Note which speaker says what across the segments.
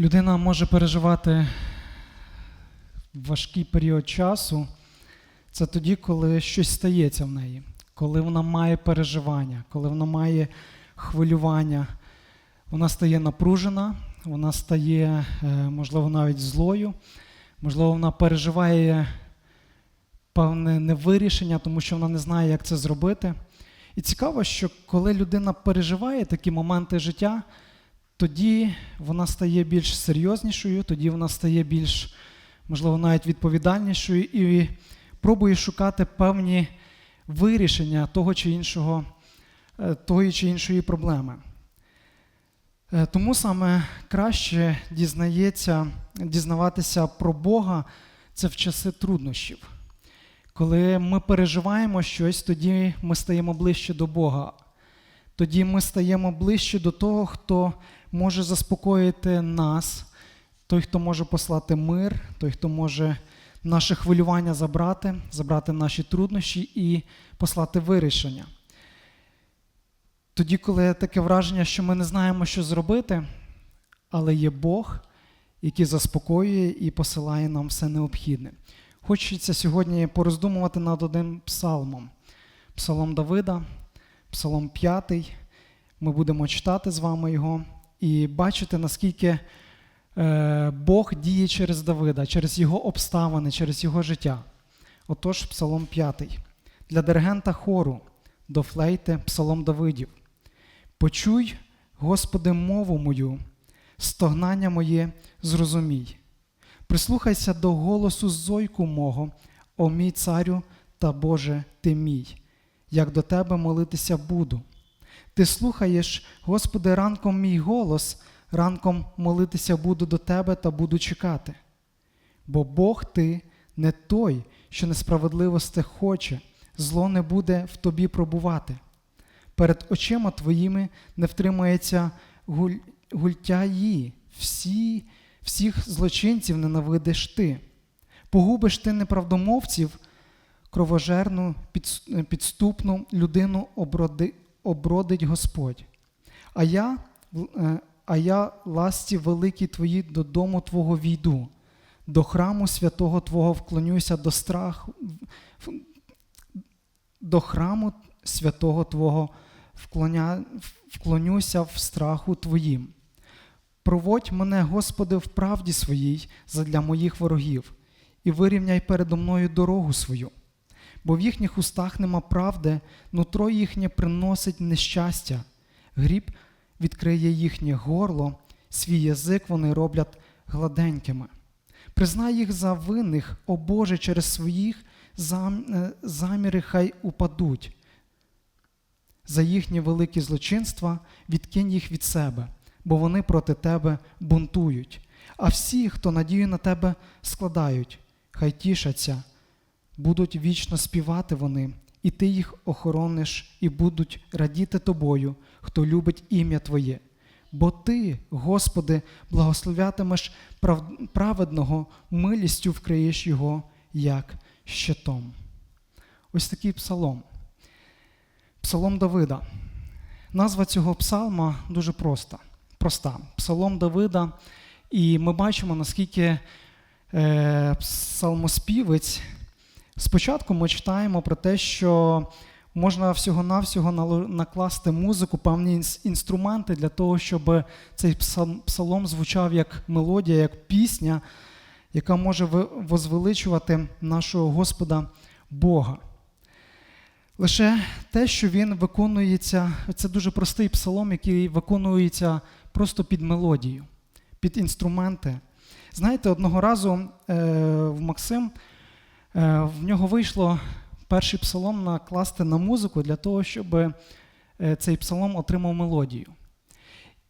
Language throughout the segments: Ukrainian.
Speaker 1: Людина може переживати важкий період часу. Це тоді, коли щось стається в неї, коли вона має переживання, коли вона має хвилювання, вона стає напружена, вона стає, е, можливо, навіть злою, можливо, вона переживає певне невирішення, тому що вона не знає, як це зробити. І цікаво, що коли людина переживає такі моменти життя, тоді вона стає більш серйознішою, тоді вона стає більш, можливо, навіть відповідальнішою і пробує шукати певні вирішення того чи іншого, е, тої чи іншої проблеми. Е, Тому саме краще дізнається, дізнаватися про Бога це в часи труднощів. Коли ми переживаємо щось, тоді ми стаємо ближче до Бога. Тоді ми стаємо ближче до того, хто може заспокоїти нас, той, хто може послати мир, той, хто може наше хвилювання забрати, забрати наші труднощі і послати вирішення. Тоді, коли таке враження, що ми не знаємо, що зробити, але є Бог, який заспокоює і посилає нам все необхідне. Хочеться сьогодні пороздумувати над одним псалмом. Псалом Давида, Псалом 5. Ми будемо читати з вами його і бачити, наскільки е, Бог діє через Давида, через його обставини, через його життя. Отож, Псалом 5. Для диригента хору до флейти Псалом Давидів. Почуй, Господи, мову мою, стогнання моє зрозумій. Прислухайся до голосу зойку мого, о мій царю та Боже ти мій, як до тебе молитися буду. Ти слухаєш, Господи, ранком мій голос, ранком молитися буду до Тебе та буду чекати. Бо Бог ти не той, що несправедливости хоче, зло не буде в тобі пробувати. Перед очима твоїми не втримається гуль... гультяї, всі, всіх злочинців ненавидиш ти. Погубиш ти неправдомовців, кровожерну, підступну людину оброди, обродить Господь. А я, е, а я ласті великі твої додому Твого війду, до храму святого Твого вклонюся до страху, до храму святого Твого вклоня, вклонюся в страху Твоїм. Проводь мене, Господи, в правді своїй задля моїх ворогів, і вирівняй передо мною дорогу свою. Бо в їхніх устах нема правди, нутро їхнє приносить нещастя, гріб відкриє їхнє горло, свій язик вони роблять гладенькими. Признай їх за винних, о Боже, через своїх е, заміри хай упадуть. За їхні великі злочинства відкинь їх від себе, бо вони проти тебе бунтують. А всі, хто надію на тебе складають, хай тішаться, будуть вічно співати вони, і ти їх охорониш, і будуть радіти тобою, хто любить ім'я Твоє. Бо ти, Господи, благословятимеш праведного, милістю вкриєш його, як щитом. Ось такий псалом. Псалом Давида. Назва цього псалма дуже проста. проста. Псалом Давида. І ми бачимо, наскільки е, псалмоспівець. Спочатку ми читаємо про те, що можна всього-навсього накласти музику, певні інструменти для того, щоб цей псалом звучав як мелодія, як пісня, яка може возвеличувати нашого Господа Бога. Лише те, що він виконується, це дуже простий псалом, який виконується просто під мелодію, під інструменти. Знаєте, одного разу е, в Максим в нього вийшло перший псалом накласти на музику для того, щоб е, цей псалом отримав мелодію.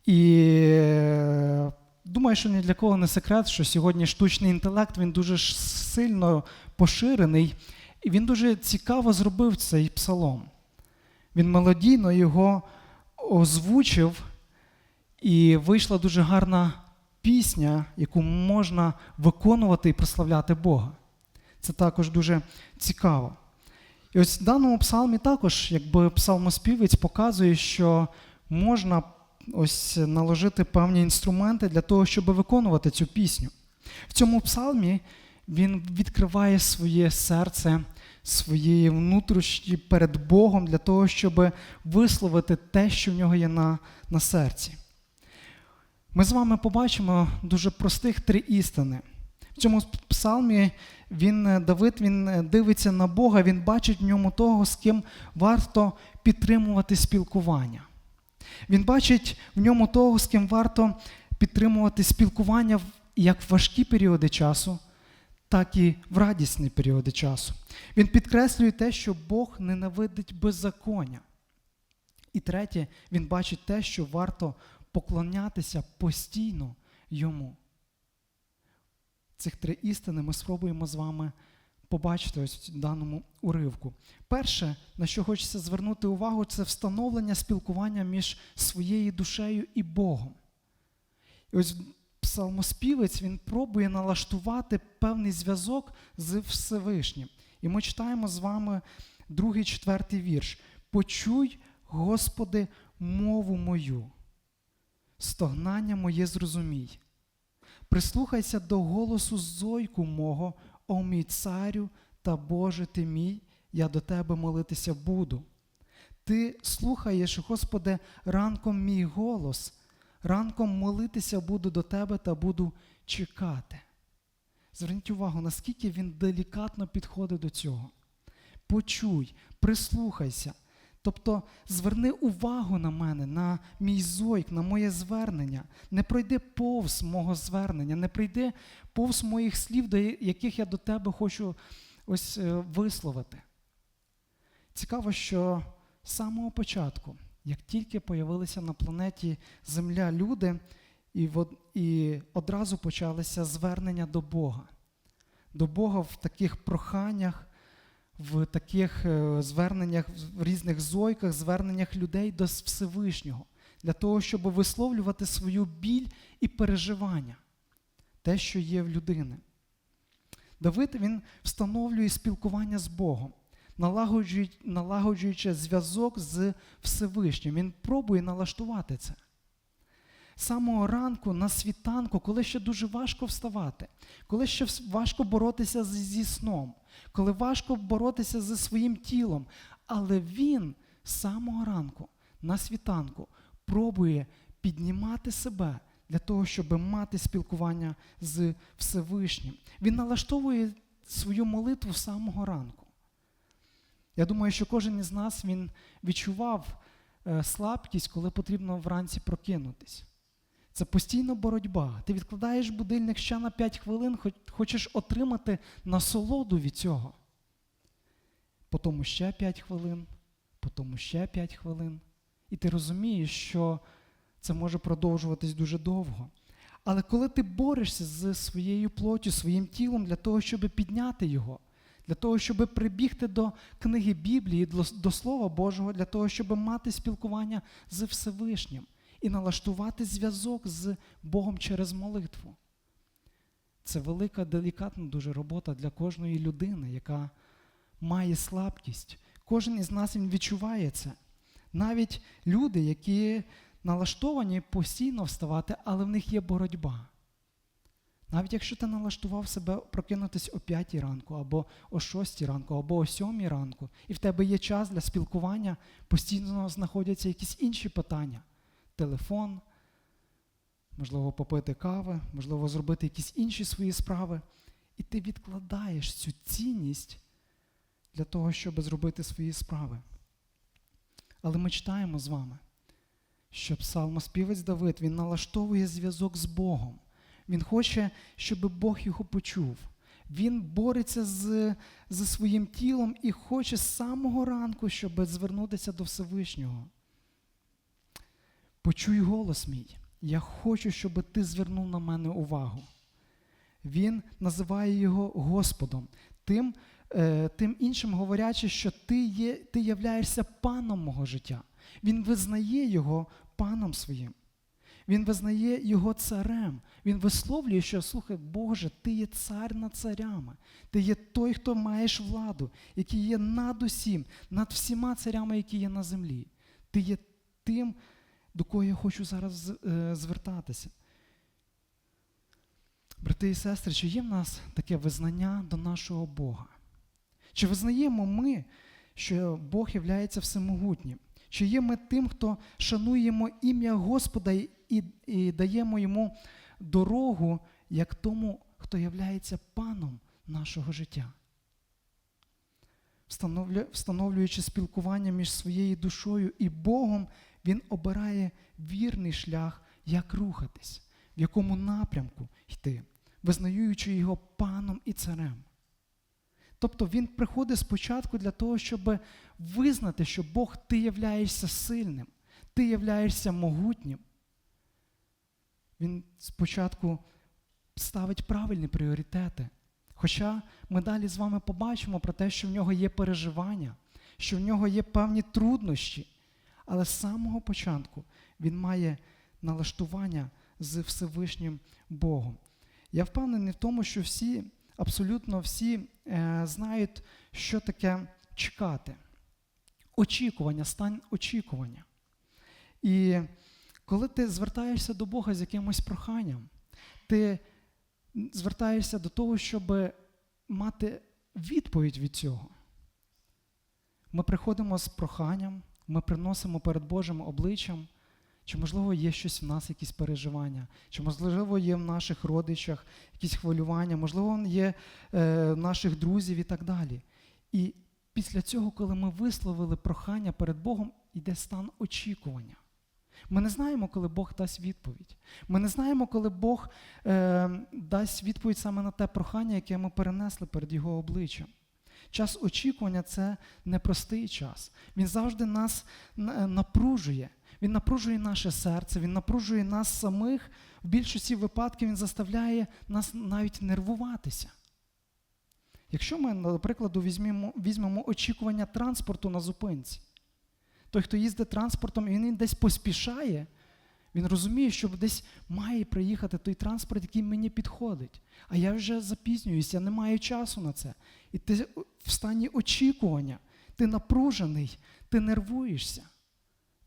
Speaker 1: І е, думаю, що ні для кого не секрет, що сьогодні штучний інтелект він дуже сильно поширений, і він дуже цікаво зробив цей псалом. Він мелодійно його озвучив, і вийшла дуже гарна пісня, яку можна виконувати і прославляти Бога. Це також дуже цікаво. І ось в даному псалмі також, якби псалмоспівець показує, що можна ось наложити певні інструменти для того, щоб виконувати цю пісню. В цьому псалмі він відкриває своє серце, свої внутрішні перед Богом для того, щоб висловити те, що в нього є на, на серці. Ми з вами побачимо дуже простих три істини. В цьому псалмі він, е, Давид він е, дивиться на Бога, він бачить в ньому того, з ким варто підтримувати спілкування. Він бачить в ньому того, з ким варто підтримувати спілкування як в важкі періоди часу, так і в радісні періоди часу. Він підкреслює те, що Бог ненавидить беззаконня. І третє, він бачить те, що варто поклонятися постійно йому. Цих три істини ми спробуємо з вами побачити ось в даному уривку. Перше, на що хочеться звернути увагу, це встановлення спілкування між своєю душею і Богом. І ось псалмоспівець він пробує налаштувати певний зв'язок з Всевишнім. І ми читаємо з вами другий, четвертий вірш. Почуй, Господи, мову мою, стогнання моє зрозумій. Прислухайся до голосу зойку мого, о мій царю та Боже ти мій, я до тебе молитися буду. Ти слухаєш, Господи, ранком мій голос, ранком молитися буду до тебе та буду чекати. Зверніть увагу, наскільки він делікатно підходить до цього. Почуй, прислухайся. Тобто зверни увагу на мене, на мій зойк, на моє звернення. Не пройди повз мого звернення, не пройди повз моїх слів, до яких я до тебе хочу ось е, висловити. Цікаво, що з самого початку, як тільки появилися на планеті Земля люди, і одразу почалися звернення до Бога. До Бога в таких проханнях, в таких е, зверненнях, в різних зойках, зверненнях людей до Всевишнього, для того, щоб висловлювати свою біль і переживання, те, що є в людини. Давид він встановлює спілкування з Богом, налагоджуючи, налагоджуючи зв'язок з Всевишнім. Він пробує налаштувати це. Самого ранку на світанку, коли ще дуже важко вставати, коли ще важко боротися зі сном, коли важко боротися зі своїм тілом, але він з самого ранку на світанку пробує піднімати себе для того, щоб мати спілкування з Всевишнім. Він налаштовує свою молитву самого ранку. Я думаю, що кожен із нас він відчував е, слабкість, коли потрібно вранці прокинутись. Це постійна боротьба. Ти відкладаєш будильник ще на 5 хвилин, хочеш отримати насолоду від цього. Потім ще 5 хвилин, потім ще 5 хвилин. І ти розумієш, що це може продовжуватись дуже довго. Але коли ти борешся з своєю плоттю, своїм тілом для того, щоб підняти його, для того, щоб прибігти до книги Біблії, до, Слова Божого, для того, щоб мати спілкування з Всевишнім і налаштувати зв'язок з Богом через молитву. Це велика, делікатна дуже робота для кожної людини, яка має слабкість. Кожен із нас він відчуває це. Навіть люди, які налаштовані постійно вставати, але в них є боротьба. Навіть якщо ти налаштував себе прокинутися о 5 ранку, або о 6 ранку, або о 7 ранку, і в тебе є час для спілкування, постійно знаходяться якісь інші питання. Телефон, можливо, попити кави, можливо, зробити якісь інші свої справи. І ти відкладаєш цю цінність для того, щоб зробити свої справи. Але ми читаємо з вами, що псалмоспівець Давид він налаштовує зв'язок з Богом. Він хоче, щоб Бог його почув. Він бореться з, зі своїм тілом і хоче з самого ранку, щоб звернутися до Всевишнього. Почуй голос мій. Я хочу, щоб ти звернув на мене увагу. Він називає його Господом, тим, е, тим іншим говорячи, що ти, є, ти являєшся паном мого життя. Він визнає його паном своїм. Він визнає його царем. Він висловлює, що слухай, Боже, ти є цар над царями. Ти є той, хто маєш владу, який є над усім, над всіма царями, які є на землі. Ти є тим, до кого я хочу зараз е, звертатися. Брати і сестри, чи є в нас таке визнання до нашого Бога? Чи визнаємо ми, що Бог є всемогутнім? Чи є ми тим, хто шануємо ім'я Господа і, і, даємо йому дорогу, як тому, хто являється паном нашого життя? Встановлюючи спілкування між своєю душою і Богом, він обирає вірний шлях, як рухатись, в якому напрямку йти, визнаючи його паном і царем. Тобто він приходить спочатку для того, щоб визнати, що Бог ти являєшся сильним, ти являєшся могутнім. Він спочатку ставить правильні пріоритети. Хоча ми далі з вами побачимо про те, що в нього є переживання, що в нього є певні труднощі, але з самого початку він має налаштування з Всевишнім Богом. Я впевнений в тому, що всі, абсолютно всі е, знають, що таке чекати. Очікування, стан очікування. І коли ти звертаєшся до Бога з якимось проханням, ти звертаєшся до того, щоб мати відповідь від цього. Ми приходимо з проханням, ми приносимо перед Божим обличчям, чи, можливо, є щось в нас, якісь переживання, чи, можливо, є в наших родичах якісь хвилювання, можливо, є е, в наших друзів і так далі. І після цього, коли ми висловили прохання перед Богом, йде стан очікування. Ми не знаємо, коли Бог дасть відповідь. Ми не знаємо, коли Бог е, дасть відповідь саме на те прохання, яке ми перенесли перед Його обличчям. Час очікування це непростий час. Він завжди нас напружує. Він напружує наше серце, він напружує нас самих. В більшості випадків він заставляє нас навіть нервуватися. Якщо ми, наприклад, візьмемо, візьмемо очікування транспорту на зупинці, той, хто їздить транспортом, він десь поспішає, він розуміє, що десь має приїхати той транспорт, який мені підходить. А я вже запізнююся, я не маю часу на це. І ти в стані очікування, ти напружений, ти нервуєшся.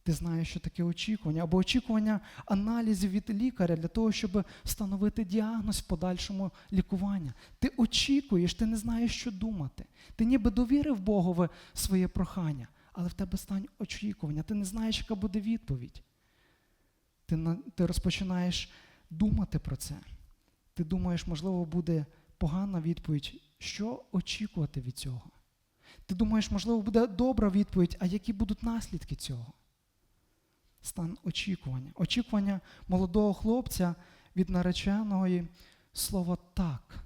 Speaker 1: Ти знаєш, що таке очікування, або очікування аналізів від лікаря для того, щоб встановити діагноз в подальшому лікування. Ти очікуєш, ти не знаєш, що думати. Ти ніби довірив Богові своє прохання, але в тебе стань очікування. Ти не знаєш, яка буде відповідь. Ти, ти розпочинаєш думати про це. Ти думаєш, можливо, буде погана відповідь. Що очікувати від цього? Ти думаєш, можливо, буде добра відповідь, а які будуть наслідки цього? Стан очікування. Очікування молодого хлопця від нареченої слова так.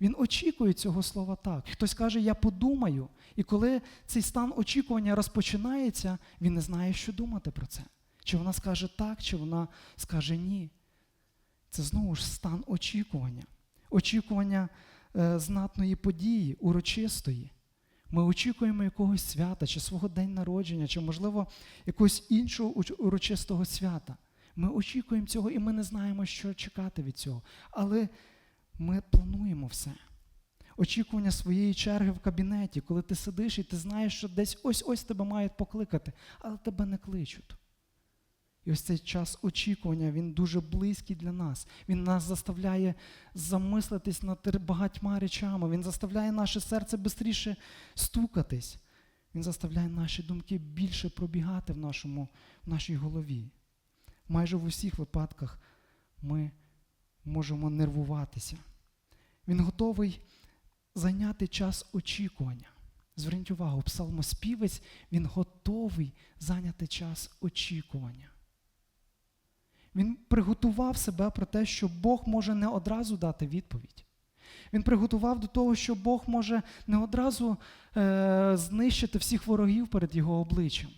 Speaker 1: Він очікує цього слова так. Хтось каже, я подумаю. І коли цей стан очікування розпочинається, він не знає, що думати про це. Чи вона скаже так, чи вона скаже ні. Це знову ж стан очікування. Очікування е, знатної події, урочистої. Ми очікуємо якогось свята, чи свого день народження, чи, можливо, якогось іншого урочистого свята. Ми очікуємо цього і ми не знаємо, що чекати від цього. Але ми плануємо все. Очікування своєї черги в кабінеті, коли ти сидиш і ти знаєш, що десь ось-ось тебе мають покликати, але тебе не кличуть. І ось цей час очікування, він дуже близький для нас. Він нас заставляє замислитись над багатьма речами. Він заставляє наше серце швидше стукатись. Він заставляє наші думки більше пробігати в, нашому, в нашій голові. Майже в усіх випадках ми можемо нервуватися. Він готовий зайняти час очікування. Зверніть увагу, псалмоспівець, він готовий зайняти час очікування. Він приготував себе про те, що Бог може не одразу дати відповідь. Він приготував до того, що Бог може не одразу е, знищити всіх ворогів перед його обличчям.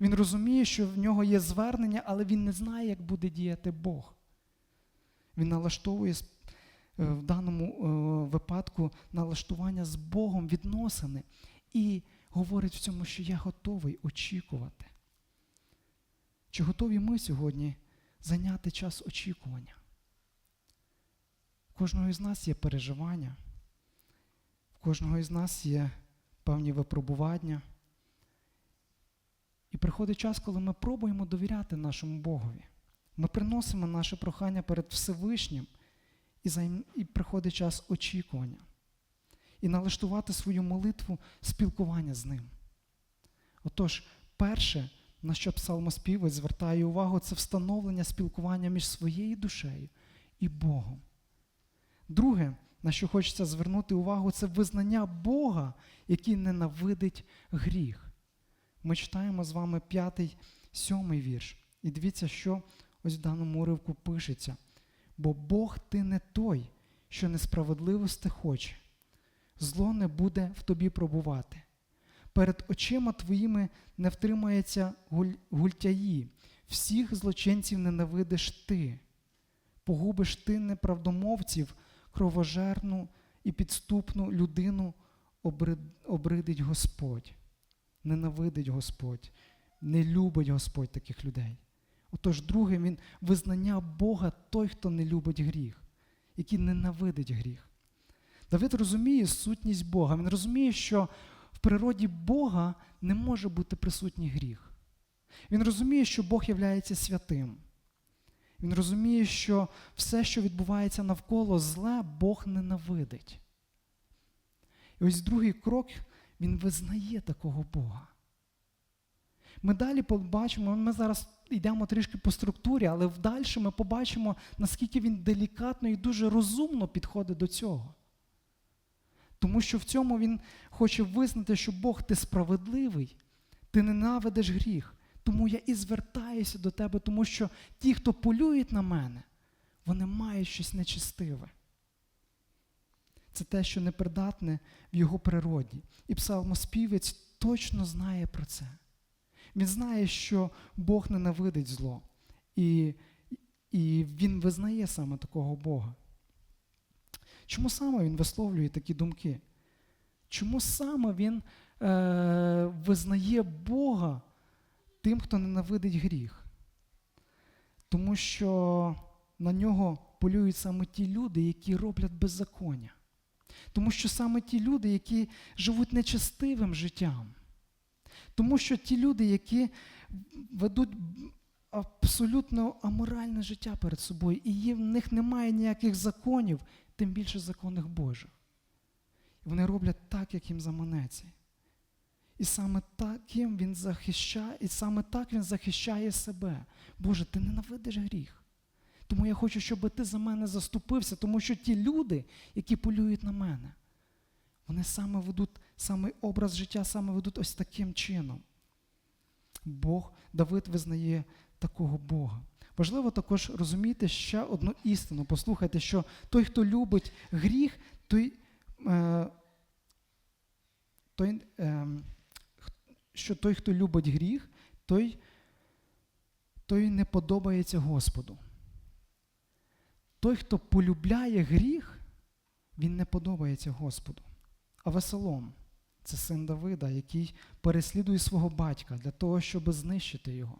Speaker 1: Він розуміє, що в нього є звернення, але він не знає, як буде діяти Бог. Він налаштовує е, в даному е, випадку налаштування з Богом відносини і говорить в цьому, що я готовий очікувати. Чи готові ми сьогодні зайняти час очікування? У кожного із нас є переживання, в кожного із нас є певні випробування. І приходить час, коли ми пробуємо довіряти нашому Богові. Ми приносимо наше прохання перед Всевишнім, і, займ... і приходить час очікування. І налаштувати свою молитву спілкування з ним. Отож, перше, на що псалмоспівець звертає увагу, це встановлення спілкування між своєю душею і Богом. Друге, на що хочеться звернути увагу, це визнання Бога, який ненавидить гріх. Ми читаємо з вами п'ятий, сьомий вірш. І дивіться, що ось в даному уривку пишеться. Бо Бог ти не той, що несправедливості хоче, зло не буде в тобі пробувати. Перед очима твоїми не втримається гуль... гультяї, всіх злочинців ненавидиш ти, погубиш ти неправдомовців, кровожерну і підступну людину обрид... обридить Господь, ненавидить Господь, не любить Господь таких людей. Отож, друге, він визнання Бога той, хто не любить гріх, який ненавидить гріх. Давид розуміє сутність Бога. Він розуміє, що природі Бога не може бути присутній гріх. Він розуміє, що Бог є святим. Він розуміє, що все, що відбувається навколо зле, Бог ненавидить. І ось другий крок, він визнає такого Бога. Ми далі побачимо, ми зараз йдемо трішки по структурі, але вдальше ми побачимо, наскільки він делікатно і дуже розумно підходить до цього. Тому що в цьому він хоче визнати, що Бог ти справедливий, ти ненавидиш гріх. Тому я і звертаюся до тебе, тому що ті, хто полюють на мене, вони мають щось нечистиве. Це те, що непридатне в його природі. І псалмоспівець точно знає про це. Він знає, що Бог ненавидить зло. І, і він визнає саме такого Бога. Чому саме він висловлює такі думки? Чому саме він е, визнає Бога тим, хто ненавидить гріх? Тому що на нього полюють саме ті люди, які роблять беззаконня. Тому що саме ті люди, які живуть нечестивим життям. Тому що ті люди, які ведуть абсолютно аморальне життя перед собою, і в них немає ніяких законів, тим більше законних Божих. І вони роблять так, як їм заманеться. І саме таким він захищає, і саме так він захищає себе. Боже, ти ненавидиш гріх. Тому я хочу, щоб ти за мене заступився, тому що ті люди, які полюють на мене, вони саме ведуть, саме образ життя саме ведуть ось таким чином. Бог, Давид визнає такого Бога. Важливо також розуміти ще одну істину. Послухайте, що той, хто любить гріх, той, е, той, е, що той, хто любить гріх, той, той не подобається Господу. Той, хто полюбляє гріх, він не подобається Господу. А Веселом це син Давида, який переслідує свого батька для того, щоб знищити його,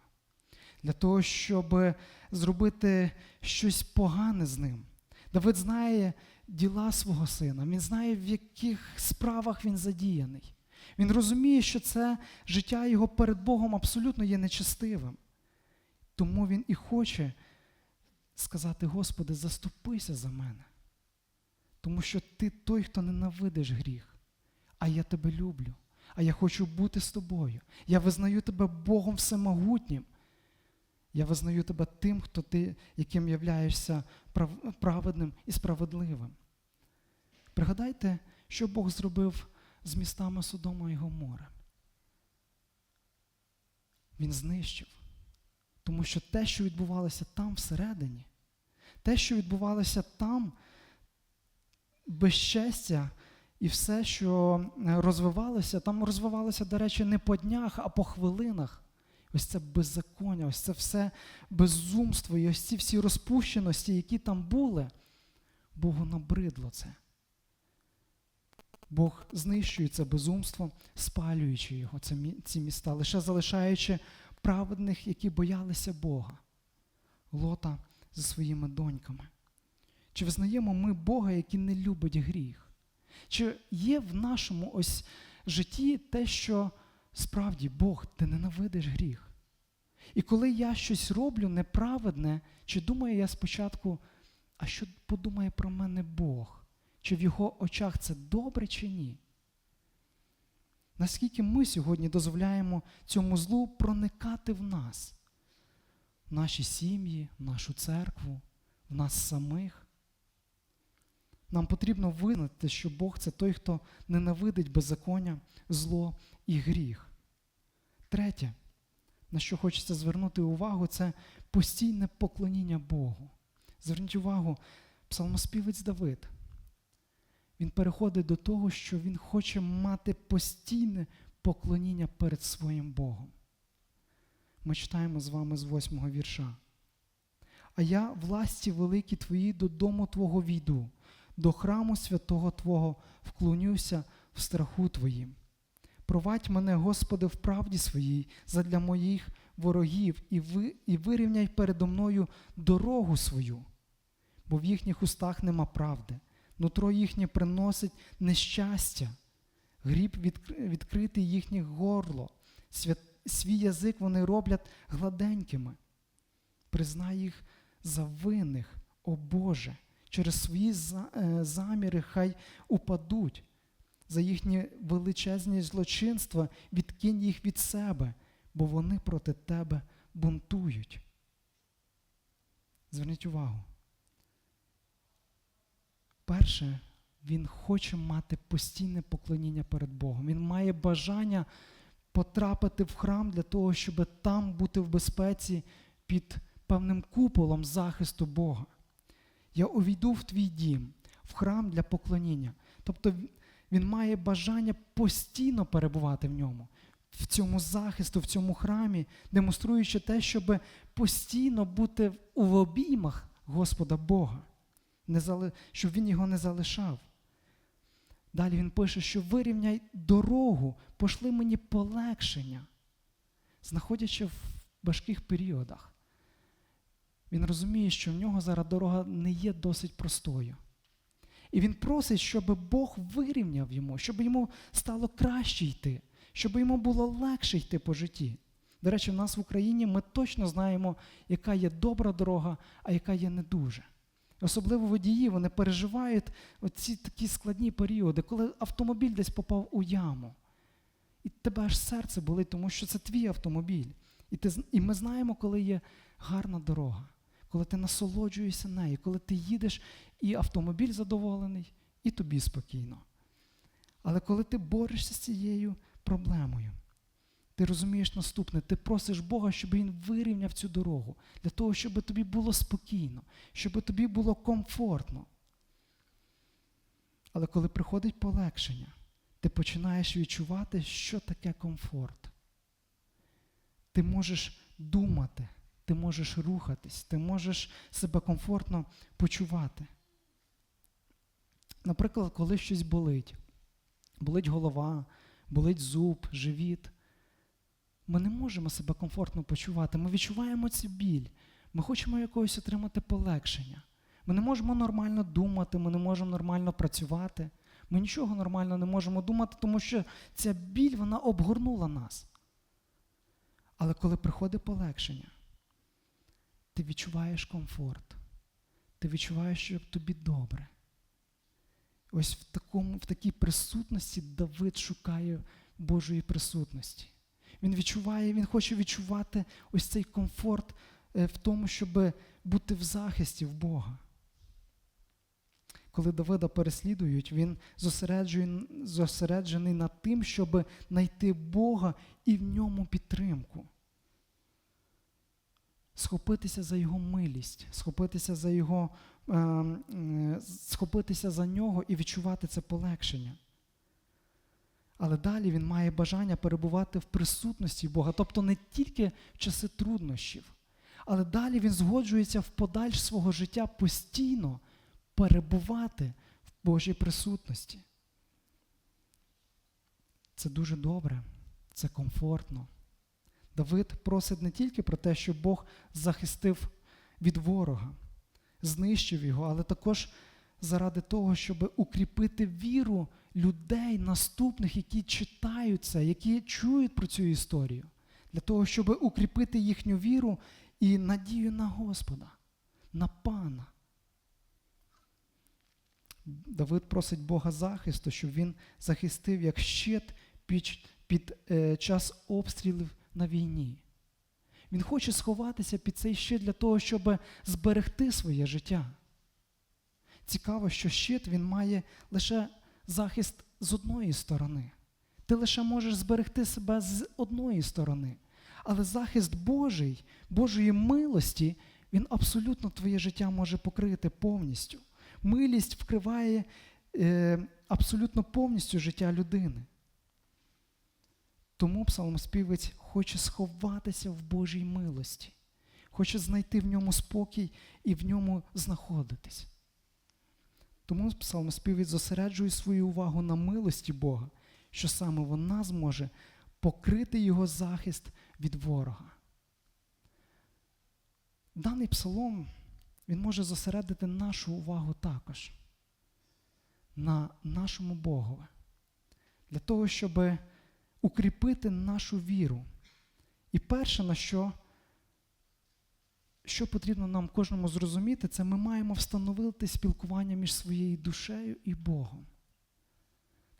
Speaker 1: для того, щоб зробити щось погане з ним. Давид знає діла свого сина, він знає, в яких справах він задіяний. Він розуміє, що це життя його перед Богом абсолютно є нечестивим. Тому він і хоче сказати, Господи, заступися за мене. Тому що ти той, хто ненавидиш гріх а я тебе люблю, а я хочу бути з тобою. Я визнаю тебе Богом всемогутнім. Я визнаю тебе тим, хто ти, яким являєшся праведним і справедливим. Пригадайте, що Бог зробив з містами Содома і Гомора. Він знищив. Тому що те, що відбувалося там всередині, те, що відбувалося там, безчестя, і все, що е, розвивалося, там розвивалося, до речі, не по днях, а по хвилинах. Ось це беззаконня, ось це все безумство, і ось ці всі розпущеності, які там були, Богу набридло це. Бог знищує це безумство, спалюючи його, ці міста, лише залишаючи праведних, які боялися Бога, Лота зі своїми доньками. Чи визнаємо ми Бога, який не любить гріх? Чи є в нашому ось житті те, що справді, Бог, ти ненавидиш гріх. І коли я щось роблю неправедне, чи думаю я спочатку, а що подумає про мене Бог? Чи в його очах це добре чи ні? Наскільки ми сьогодні дозволяємо цьому злу проникати в нас, в наші сім'ї, в нашу церкву, в нас самих? Нам потрібно визнати, що Бог це той, хто ненавидить беззаконня, зло і гріх. Третє, на що хочеться звернути увагу, це постійне поклоніння Богу. Зверніть увагу, псалмоспівець Давид. Він переходить до того, що він хоче мати постійне поклоніння перед своїм Богом. Ми читаємо з вами з восьмого вірша. А я власті великі твої додому Твого війду, до храму святого Твого вклонюся в страху Твоїм. Провадь мене, Господи, в правді своїй задля моїх ворогів, і, ви, і вирівняй передо мною дорогу свою, бо в їхніх устах нема правди, нутро їхнє приносить нещастя, гріб відкр- відкритий їхніх горло, свят, свій язик вони роблять гладенькими. Признай їх за винних, о Боже, через свої е, заміри хай упадуть. За їхні величезні злочинства відкинь їх від себе, бо вони проти тебе бунтують. Зверніть увагу. Перше, він хоче мати постійне поклоніння перед Богом. Він має бажання потрапити в храм для того, щоб там бути в безпеці під певним куполом захисту Бога. Я увійду в твій дім, в храм для поклоніння. Тобто він має бажання постійно перебувати в ньому, в цьому захисту, в цьому храмі, демонструючи те, щоб постійно бути у обіймах Господа Бога, щоб він його не залишав. Далі він пише, що вирівняй дорогу, пошли мені полегшення, знаходячи в важких періодах. Він розуміє, що в нього зараз дорога не є досить простою. І він просить, щоб Бог вирівняв йому, щоб йому стало краще йти, щоб йому було легше йти по житті. До речі, в нас в Україні ми точно знаємо, яка є добра дорога, а яка є не дуже. Особливо водії вони переживають оці такі складні періоди, коли автомобіль десь попав у яму. І тебе аж серце болить, тому що це твій автомобіль. І, ти, і ми знаємо, коли є гарна дорога, коли ти насолоджуєшся нею, коли ти їдеш, і автомобіль задоволений, і тобі спокійно. Але коли ти борешся з цією проблемою, ти розумієш наступне, ти просиш Бога, щоб Він вирівняв цю дорогу, для того, щоб тобі було спокійно, щоб тобі було комфортно. Але коли приходить полегшення, ти починаєш відчувати, що таке комфорт. Ти можеш думати, ти можеш рухатись, ти можеш себе комфортно почувати. Наприклад, коли щось болить, болить голова, болить зуб, живіт. Ми не можемо себе комфортно почувати. Ми відчуваємо цю біль. Ми хочемо якогось отримати полегшення. Ми не можемо нормально думати, ми не можемо нормально працювати. Ми нічого нормально не можемо думати, тому що ця біль вона обгорнула нас. Але коли приходить полегшення, ти відчуваєш комфорт, ти відчуваєш, що тобі добре. Ось в, такому, в такій присутності Давид шукає Божої присутності. Він відчуває, він хоче відчувати ось цей комфорт е, в тому, щоб бути в захисті в Бога. Коли Давида переслідують, він зосереджений над тим, щоб знайти Бога і в ньому підтримку. Схопитися за Його милість, схопитися за Його, е, схопитися за нього і відчувати це полегшення. Але далі він має бажання перебувати в присутності Бога, тобто не тільки в часи труднощів, але далі він згоджується в подальш свого життя постійно перебувати в Божій присутності. Це дуже добре, це комфортно. Давид просить не тільки про те, щоб Бог захистив від ворога, знищив його, але також заради того, щоб укріпити віру людей, наступних, які читають це, які чують про цю історію, для того, щоб укріпити їхню віру і надію на Господа, на Пана. Давид просить Бога захисту, щоб він захистив як щит під, під е, час обстрілів на війні. Він хоче сховатися під цей щит для того, щоб зберегти своє життя. Цікаво, що щит він має лише захист з одної сторони. Ти лише можеш зберегти себе з одної сторони. Але захист Божий, Божої милості, він абсолютно твоє життя може покрити повністю. Милість вкриває е, абсолютно повністю життя людини. Тому псалмоспівець хоче сховатися в Божій милості, хоче знайти в ньому спокій і в ньому знаходитись. Тому псалмоспівець зосереджує свою увагу на милості Бога, що саме вона зможе покрити його захист від ворога. Даний псалом він може зосередити нашу увагу також на нашому Богові, для того, щоб укріпити нашу віру. І перше, на що, що потрібно нам кожному зрозуміти, це ми маємо встановити спілкування між своєю душею і Богом.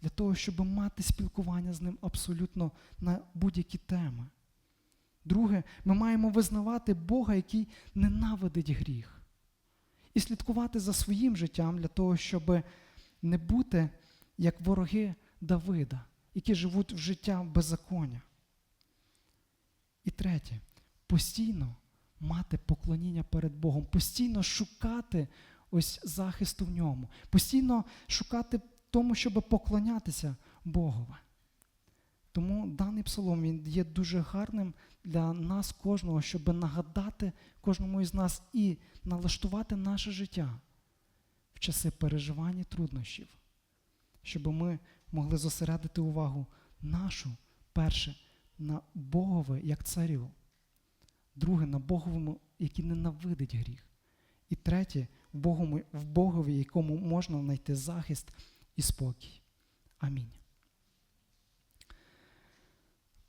Speaker 1: Для того, щоб мати спілкування з ним абсолютно на будь-які теми. Друге, ми маємо визнавати Бога, який ненавидить гріх. І слідкувати за своїм життям для того, щоб не бути як вороги Давида, які живуть в життя беззаконня. І третє, постійно мати поклоніння перед Богом, постійно шукати ось захисту в ньому, постійно шукати тому, щоб поклонятися Богові. Тому даний псалом він є дуже гарним для нас кожного, щоб нагадати кожному із нас і налаштувати наше життя в часи переживань і труднощів, щоб ми могли зосередити увагу нашу, перше, на Богове як царю, друге, на Боговому, який ненавидить гріх. І третє, в Богові, в Богові, якому можна знайти захист і спокій. Амінь.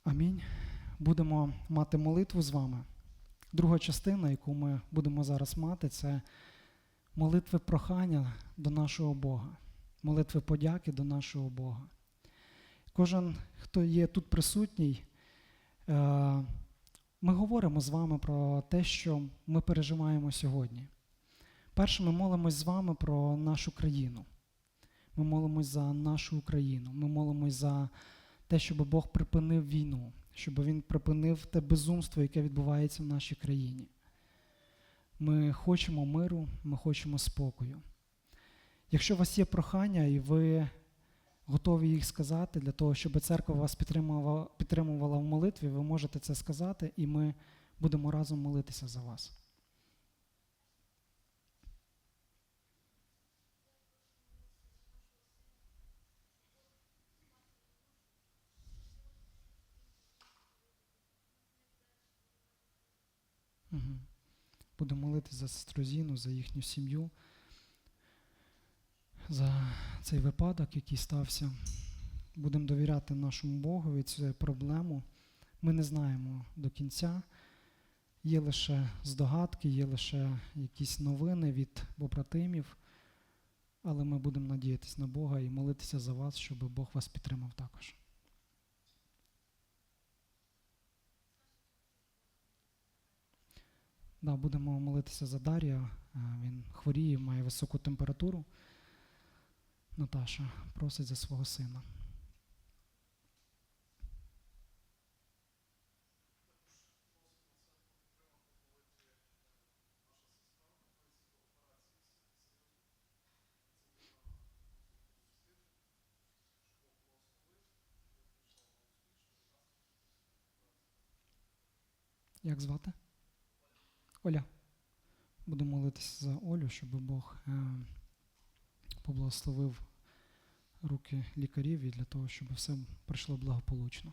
Speaker 1: Амінь. Будемо мати молитву з вами. Друга частина, яку ми будемо зараз мати, це молитви прохання до нашого Бога, молитви подяки до нашого Бога. Кожен, хто є тут присутній, е, ми говоримо з вами про те, що ми переживаємо сьогодні. Перше, ми молимось з вами про нашу країну. Ми молимось за нашу Україну. Ми молимось за те, щоб Бог припинив війну, щоб Він припинив те безумство, яке відбувається в нашій країні. Ми хочемо миру, ми хочемо спокою. Якщо у вас є прохання і ви готові їх сказати для того, щоб церква вас підтримувала, підтримувала в молитві, ви можете це сказати, і ми будемо разом молитися за вас. Будемо молитися за сестру Зіну, за їхню сім'ю, за цей випадок, який стався. Будемо довіряти нашому Богові цю проблему. Ми не знаємо до кінця. Є лише здогадки, є лише якісь новини від побратимів, але ми будемо надіятися на Бога і молитися за вас, щоб Бог вас підтримав також. Да, будемо молитися за Дар'я. Е, Він хворіє, має високу температуру. Наташа просить за свого сина. Як звати? Оля. Будемо молитися за Олю, щоб Бог е, поблагословив руки лікарів і для того, щоб все пройшло благополучно.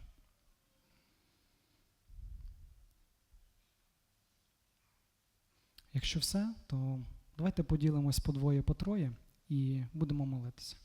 Speaker 1: Якщо все, то давайте поділимось по двоє, по троє і будемо молитися.